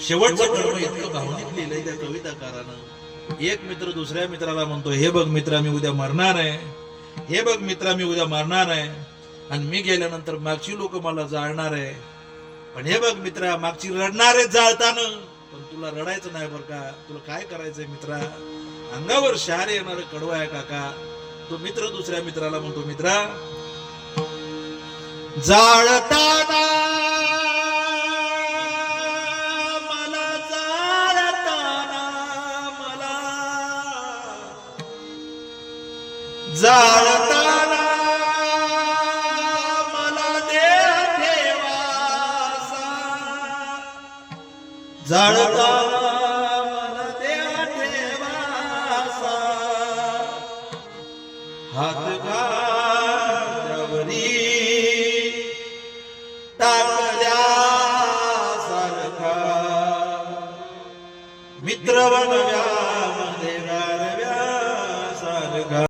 शेवटचं कर्म इतकं भावनिक लिहिलंय त्या कविताकारानं एक मित्र दुसऱ्या मित्राला म्हणतो हे बघ मित्रा मी उद्या मरणार आहे. हे बघ मित्रा मी उद्या मरणार आहे. आणि मी गेल्यानंतर मागची लोक मला जाळणार आहे. पण हे बघ मित्रा मागची रडणार आहे जाळताना. पण तुला रडायचं नाही बरं का? तुला काय करायचंय मित्रा? अंगावर शहारे येणार कडवा आहे काका. तो मित्र दुसऱ्या मित्राला म्हणतो मित्रा जाळताना जाळताना मला देह ठेवासा जाळताना मला देह ठेवासा हात घातवरी टाकल्या सारखा. मित्र बनव्या देवा